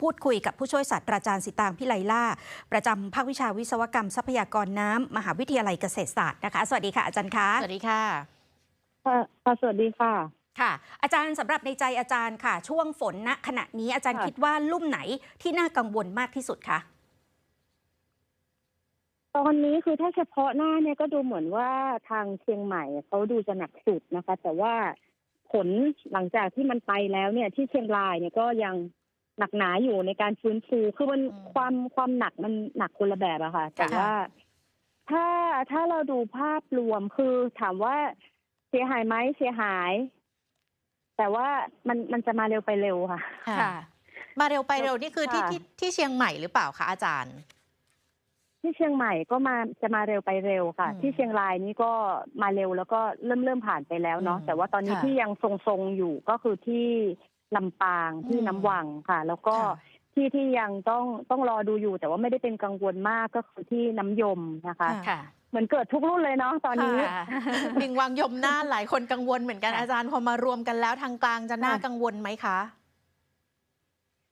พูดคุยกับผู้ช่วยศาสตราจารย์สิตางพิไลล่า ประจำภาควิชาวิศวกรรมทรัพยากรน้ำมหาวิทยาลัยเกษตรศาสตร์นะคะสวัสดีค่ะอาจารย์คะสวัสดีค่ะค่ะค่ะสวัสดีค่ะค่ะอาจารย์สำหรับในใจอาจารย์ค่ะ ช่วงฝนณขณะนี้อาจารย์ค่ะคิดว่าลุ่มไหนที่น่ากังวลมากที่สุดคะตอนนี้คือถ้าเฉพาะหน้าเนี่ยก็ดูเหมือนว่าทางเชียงใหม่เขาดูจะหนักสุดนะคะ แต่ว่าผลหลังจากที่มันไปแล้วเนี่ยที่เชียงรายเนี่ยก็ยัง หนักหนาอยู่ในการฟื้นฟูคือมันอืมความความหนักมันหนักคนละแบบอะค่ะ แต่ค่ะว่า ถ้าถ้าเราดูภาพรวมคือถามว่าเสียหายไหมเสียหาย แต่ว่ามันมันจะมาเร็วไปเร็วค่ะมาเร็วไปเร็วนี่คือที่ค่ะที่ที่เชียงใหม่หรือเปล่าคะอาจารย์ ที่เชียงใหม่ก็มาจะมาเร็วไปเร็วค่ะอืมที่เชียงรายนี่ก็มาเร็วแล้วก็เริ่มเริ่มผ่านไปแล้วเนาะอืมแต่ว่าตอนนี้ค่ะที่ยังทรงๆอยู่ก็คือที่ ลำปางที่อืมน้ำวังค่ะ แล้วก็ค่ะที่ที่ยังต้องต้องรอดูอยู่ แต่ว่าไม่ได้เป็นกังวลมากก็คือที่น้ำยมนะคะค่ะเหมือนเกิดทุกรุ่นเลยเนาะตอนนี้ค่ะลิงวังยมน่านหลายคนกังวลเหมือนกันค่ะอาจารย์พอมารวมกันแล้วทางกลางจะน่าค่ะกังวลไหมคะ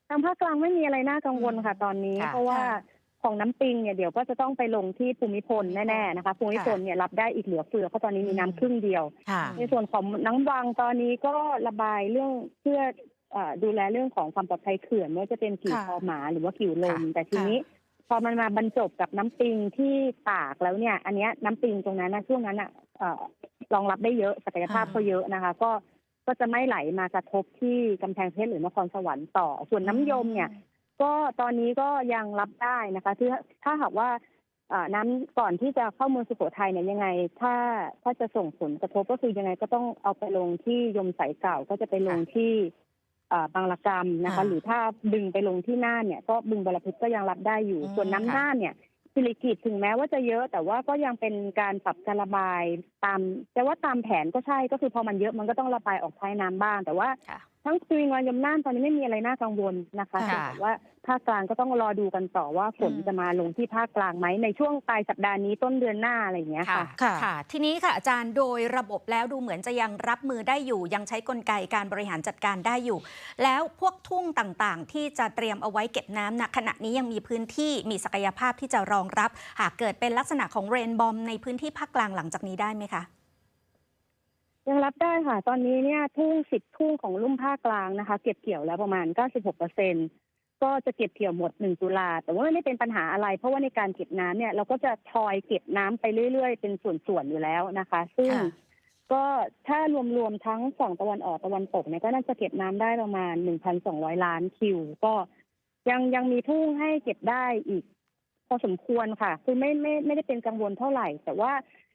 ทางภาคกลางไม่มีอะไรน่ากังวลค่ะตอนนี้ค่ะเพราะว่าค่ะของน้ำปิงเนี่ยเดี๋ยวก็จะต้องไปลงที่ภูมิพลแน่ๆนะคะภูมิพลเนี่ยรับได้อีกเหลือเฟือเพราะตอนนี้มีน้ำครึ่งเดียวค่ะในส่วนของน้ำวังตอนนี้ก็ระบายเรื่องเพื่อเอ่อ ดูแลเรื่องของความปลอดภัยเขื่อนไม่ว่าจะเป็นกิ่วค่ะคอหมาหรือว่ากิ่วลมค่ะแต่ทีนี้พอมันมาบรรจบกับน้ำปิงที่ตากแล้วเนี่ย อันเนี้ยน้ำปิงตรงนั้นนะช่วงนั้นอะเอ่อรองรับได้เยอะศักยภาพเขาเยอะนะคะ ก็ก็จะไม่ไหลมากระทบที่กำแพงเพชรหรือนครสวรรค์ต่อ ส่วนน้ำยมเนี่ย ก็ตอนนี้ก็ยังรับได้นะคะที่ถ้าหากว่าเอ่อน้ำก่อนที่จะเข้าเมืองสุโขทัยเนี่ยยังไง ถ้าถ้าจะส่งผลกระทบก็คือยังไงก็ต้องเอาไปลงที่ยมสายเก่าก็จะไปลงที่เอ่อ บางละกรรมนะคะค่ะหรือถ้าดึงไปลงที่น่านเนี่ย ก็บึงบรเพชรก็ยังรับได้อยู่อืมส่วนน้ำค่ะน่านเนี่ยสิริกิตถึงแม้ว่าจะเยอะ แต่ว่าก็ยังเป็นการปรับการระบายตาม แต่ว่าตามแผนก็ใช่ก็คือพอมันเยอะมันก็ต้องระบายออกท้ายน้ำบ้าง แต่ว่าค่ะ ทั้งสวิงวันยมน่านตอนนี้ไม่มีอะไรน่ากังวลนะคะค่ะแต่ว่าภาคกลางก็ต้องรอดูกันต่อว่าฝนอืมจะมาลงที่ภาคกลางไหมในช่วงปลายสัปดาห์นี้ต้นเดือนหน้าอะไรอย่างเงี้ยค่ะค่ะค่ะค่ะ ทีนี้ค่ะอาจารย์โดยระบบแล้วดูเหมือนจะยังรับมือได้อยู่ ยังใช้กลไกการบริหารจัดการได้อยู่ แล้วพวกทุ่งต่างๆ ที่จะเตรียมเอาไว้เก็บน้ำณขณะนี้ยังมีพื้นที่มีศักยภาพที่จะรองรับ หากเกิดเป็นลักษณะของเรนบอมในพื้นที่ภาคกลางหลังจากนี้ได้ไหมคะ ยังรับได้ค่ะ ตอนนี้เนี่ยทุ่งสิบทุ่งของลุ่มภาคกลางนะคะ เก็บเกี่ยวแล้วประมาณ 96เปอร์เซ็นก็จะเก็บเกี่ยวหมด 1 ตุลา แต่ว่าไม่เป็นปัญหาอะไร เพราะว่าในการเก็บน้ำเนี่ย เราก็จะทอยเก็บน้ำไปเรื่อยๆ เป็นส่วนๆอยู่แล้วนะคะ ซึ่งค่ะก็ถ้ารวมๆทั้งฝั่งตะวันออกตะวันตกเนี่ยก็น่าจะเก็บน้ำได้ประมาณ 1,200 ล้านคิว ก็ยังยังมีทุ่งให้เก็บได้อีก พอสมควรค่ะ คือไม่ไม่ไม่ได้เป็นกังวลเท่าไหร่ แต่ว่าเอ่อ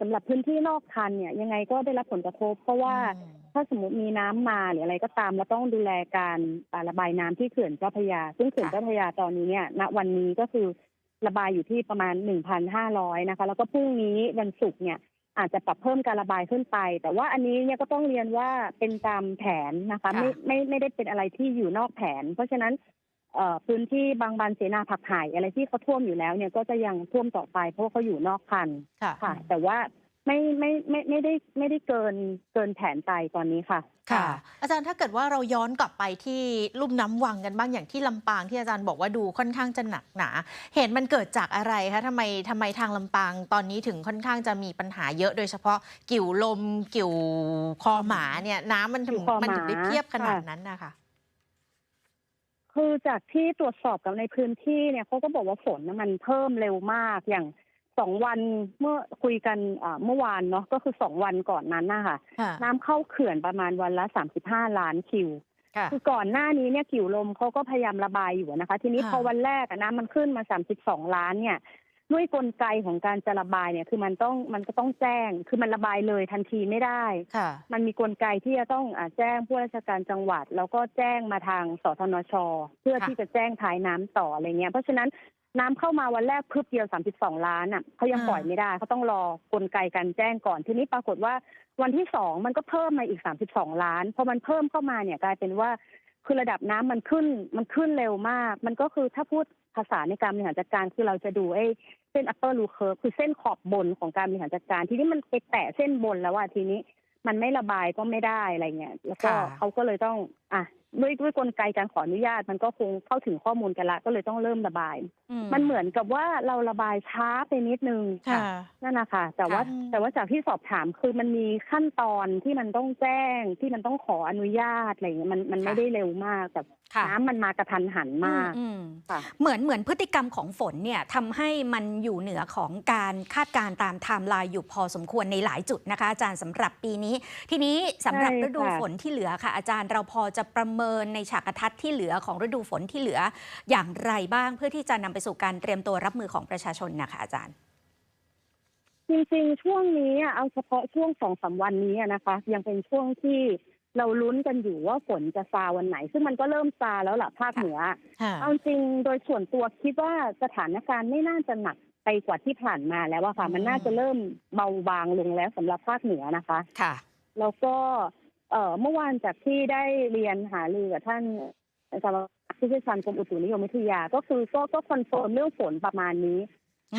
สำหรับพื้นที่นอกคันเนี่ยยังไงก็ได้รับผลกระทบ เพราะว่าอืมถ้าสมมติมีน้ำมาหรืออะไรก็ตามเราต้องดูแลการอ่าระบายน้ำที่เขื่อนเจ้าพระยา ซึ่งเขื่อนค่ะเจ้าพระยาตอนนี้เนี่ยณวันนี้ก็คือระบายอยู่ที่ประมาณ 1,500 นะคะ แล้วก็พรุ่งนี้วันศุกร์เนี่ยอาจจะปรับเพิ่มการระบายขึ้นไป แต่ว่าอันนี้เนี่ยก็ต้องเรียนว่าเป็นตามแผนนะคะค่ะไม่ไม่ไม่ได้เป็นอะไรที่อยู่นอกแผน เพราะฉะนั้นเอ่อ พื้นที่บางบันเสนาผักไห่อะไรที่เขาท่วมอยู่แล้วเนี่ยก็จะยังท่วมต่อไปเพราะว่าเขาอยู่นอกคันค่ะค่ะ แต่ว่าไม่ไม่ไม่ไม่ได้ไม่ได้เกินเกินแผนไปตอนนี้ค่ะ ค่ะ อาจารย์ถ้าเกิดว่าเราย้อนกลับไปที่ลุ่มน้ำวังกันบ้างอย่างที่ลำปางที่อาจารย์บอกว่าดูค่อนข้างจะหนักหนา เหตุมันเกิดจากอะไรคะทำไมทำไมทางลำปางตอนนี้ถึงค่อนข้างจะมีปัญหาเยอะโดยเฉพาะกิ่วลมกิ่วคอหมาเนี่ย น้ำมันถึงกิ่วคอหมามัมันถึงได้เพียบขนาดค่ะนั้นนะคะ คือจากที่ตรวจสอบกับในพื้นที่เนี่ยเขาก็บอกว่าฝนน่ะมันเพิ่มเร็วมากอย่างสองวันเมื่อคุยกันอ่าเมื่อวานเนาะก็คือสองวันก่อนนั้นนะคะค่ะน้ำเข้าเขื่อนประมาณวันละสามสิบห้าล้านคิวค่ะคือก่อนหน้านี้เนี่ยกิ่วลมเขาก็พยายามระบายอยู่นะคะ ทีนี้ค่ะพอวันแรกอะน้ำมันขึ้นมาสามสิบสองล้านเนี่ย ด้วยกลไกของการจะระบายเนี่ย คือมันต้องมันก็ต้องแจ้ง คือมันระบายเลยทันทีไม่ได้ค่ะมันมีกลไกที่จะต้องอาแจ้งผู้ราชการจังหวัด แล้วก็แจ้งมาทางสทนช เพื่อค่ะที่จะแจ้งท้ายน้ำต่ออะไรเงี้ย เพราะฉะนั้นน้ำเข้ามาวันแรกพึบเดียว 32 ล้านอะเขายังปล่อยไม่ได้เขาต้องรอกลไกการแจ้งก่อนทีนี้ปรากฏว่าวันที่สองมันก็เพิ่มมาอีก 32 ล้านพอมันเพิ่มเข้ามาเนี่ยกลายเป็นว่าคือระดับน้ำมันขึ้นมันขึ้นเร็วมาก มันก็คือถ้าพูด ภาษาในการบริหารจัดการคือเราจะดูไอ้เส้น upper r o curve คือเส้นขอบบนของการบริหารจัดการ ทีนี้มันไปแตะเส้นบนแล้วว่าทีนี้มันไม่ระบายก็ไม่ได้อะไรเงี้ยแล้วก็ค่ะเขาก็เลยต้องอะ ด้วยด้วยกลไกการขออนุญาต มันก็คงเข้าถึงข้อมูลกันละ ก็เลยต้องเริ่มระบายอืมันเหมือนกับว่าเราระบายช้าไปนิดนึงค่ะนั่นนะคะ แต่ว่าค่ะแต่ว่าจากที่สอบถามคือมันมีขั้นตอนที่มันต้องแจ้งที่มันต้องขออนุญาตอะไรอย่างเงี้ยมันมันไม่ได้เร็วมากแต่ค่ะน้ำมันมากระทันหันมากอืมค่ะเหมือนเหมือนพฤติกรรมของฝนเนี่ยทำให้มันอยู่เหนือของการคาดการณ์ตามไทม์ไลน์อยู่พอสมควรในหลายจุดนะคะ อาจารย์สำหรับปีนี้ ทีนี้สำหรับใช่ฤดูค่ะฝนที่เหลือค่ะ อาจารย์เราพอจะประเมินในฉากทัศน์ที่เหลือของฤดูฝนที่เหลืออย่างไรบ้างเพื่อที่จะนำไปสู่การเตรียมตัวรับมือของประชาชนนะคะอาจารย์ จริงๆ ช่วงนี้อะเอาเฉพาะช่วงสองสามวันนี้อะนะคะ ยังเป็นช่วงที่เราลุ้นกันอยู่ว่าฝนจะซาวันไหน ซึ่งมันก็เริ่มซาแล้วล่ะภาคเหนือค่ะเอาจริงโดยส่วนตัวคิดว่าสถานการณ์ไม่น่าจะหนักไปกว่าที่ผ่านมาแล้วอะค่ะอืมมันน่าจะเริ่มเบาบางลงแล้วสำหรับภาคเหนือนะคะ ค่ะ แล้วก็ เอ่อเมื่อวานจากที่ได้เรียนหารือกับท่านอาจารย์ผู้เชี่ยวชาญกรมอุตุนิยมวิทยา ก็คือก็ก็คอนเฟิร์มเรื่องฝนประมาณนี้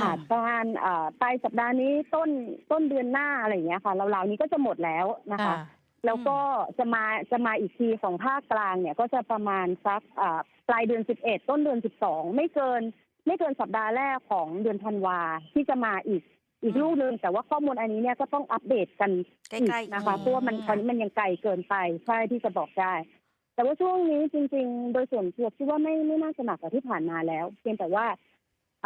ค่ะอืมประมาณเอ่อปลายสัปดาห์นี้ต้นต้นเดือนหน้าอะไรอย่างเงี้ยค่ะเราวๆนี้ก็จะหมดแล้วนะคะค่ะแล้วก็จะมาจะมาอีกทีของภาคกลางเนี่ย ก็จะประมาณสักอ่าปลายเดือน11ต้นเดือน12ไม่เกิน ไม่เกินสัปดาห์แรกของเดือนธันวาที่จะมาอีก อีกอืมลูกหนึ่งแต่ว่าข้อมูลอันนี้เนี่ยก็ต้องอัปเดตกันใกอีกล้ๆนะคะอืมเพราะว่ามันตอนนี้มันยังไกลเกินไปใช่ที่จะบอกได้ แต่ว่าช่วงนี้จริง ๆ โดยส่วนตัวคิดว่าไม่ไม่น่าจะหนักกว่าที่ผ่านมาแล้ว เพียงแต่ว่า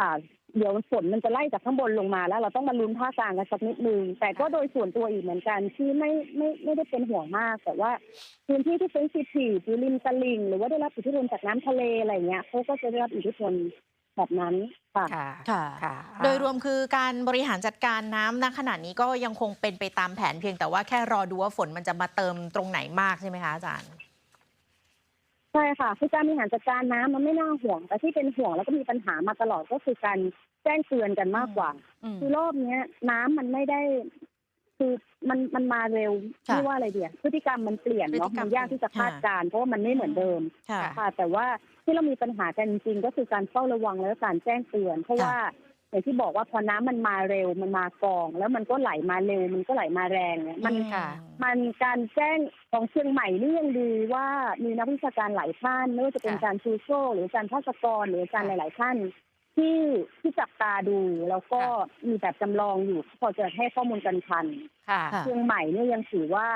อ่า เดี๋ยวฝนมันจะไล่จากข้างบนลงมาแล้ว เราต้องมาลุ้นภาคกลางกันสักนิดนึงแต่ก็โดยส่วนตัวอีกเหมือนกันที่ไม่ไม่ไม่ได้เป็นห่วงมาก แต่ว่าพื้นที่ที่เป็นซีทีหรือริมตลิ่งหรือว่าได้รับอิทธิพลจากน้ำทะเลอะไรเงี้ยเขาก็จะได้รับอิทธิพล แบบนั้นค่ะค่ะค่ะค่ะ โดยรวมคือการบริหารจัดการน้ำณขณะนี้ก็ยังคงเป็นไปตามแผนเพียงแต่ว่าแค่รอดูว่าฝนมันจะมาเติมตรงไหนมากใช่ไหมคะอาจารย์ใช่ค่ะคือการบริหารจัดการน้ำมันไม่น่าห่วง แต่ที่เป็นห่วงแล้วก็มีปัญหามาตลอดก็คือการแจ้งเตือนกันมากกว่าอืมคือรอบเนี้ย น้ำมันไม่ได้ คือมันมันมาเร็วค่ะที่ว่าอะไรเดียวพฤติกรรมมันเปลี่ยนพฤเนาะติกรรมัมนยากที่จะคาดการณ์เพราะว่ามันไม่เหมือนเดิมค่ะค่ะ แต่ว่าที่เรามีปัญหากันจริงๆก็คือการเฝ้าระวังและการแจ้งเตือน เพราะค่ะว่าอย่างที่บอกว่าพอน้ำมันมาเร็วมันมากอง แล้วมันก็ไหลมาเร็วมันก็ไหลมาแรงเนี่ยมันค่ะ มันการแจ้งของเชียงใหม่นี่ยังดีว่ามีนักวิชาการหลายท่านไม่ว่าจะเป็นค่ะ การชูโชหรือการภาสกรหรืออาจารย์หลาย ๆ ท่าน ที่ที่จับตาดูแล้วก็มีแบบจำลองอยู่พอจะให้ข้อมูลกันทันค่ะค่ะเชียงใหม่เนี่ยยังถือว่า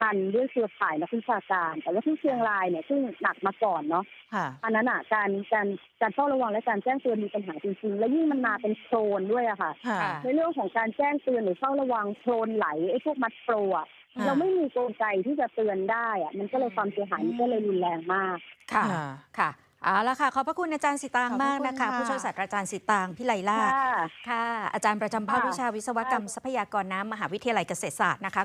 ทันด้วยเครือข่ายนักวิชาการ แต่ว่าที่เชียงรายเนี่ยซึ่งหนักมาก่อนเนาะค่ะอันนั้นอะการการการเฝ้าระวังและการแจ้งเตือนมีปัญหาจริงๆ และยิ่งมันมาเป็นโครนด้วยอะค่ะค่ะค่ะ ในเรื่องของการแจ้งเตือนหรือเฝ้าระวังโครนไหลไอ้พวกมัดโปรอะค่ะเราไม่มีกลไกที่จะเตือนได้อะมันก็เลยความเสียหายมันก็เลยรุนแรงมากค่ะค่ะค่ะ เอาละค่ะ ขอบพระคุณอาจารย์สิตางขอบพระมากคุณนะคะค่ะผู้ช่วยศาสตราจารย์สิตางพิไลล่าค่ะค่ะอาจารย์ประจำภาคค่ะวิชาวิศวกรรมทรัพยากรน้ำมหาวิทยาลัยเกษตรศาสตร์นะคะ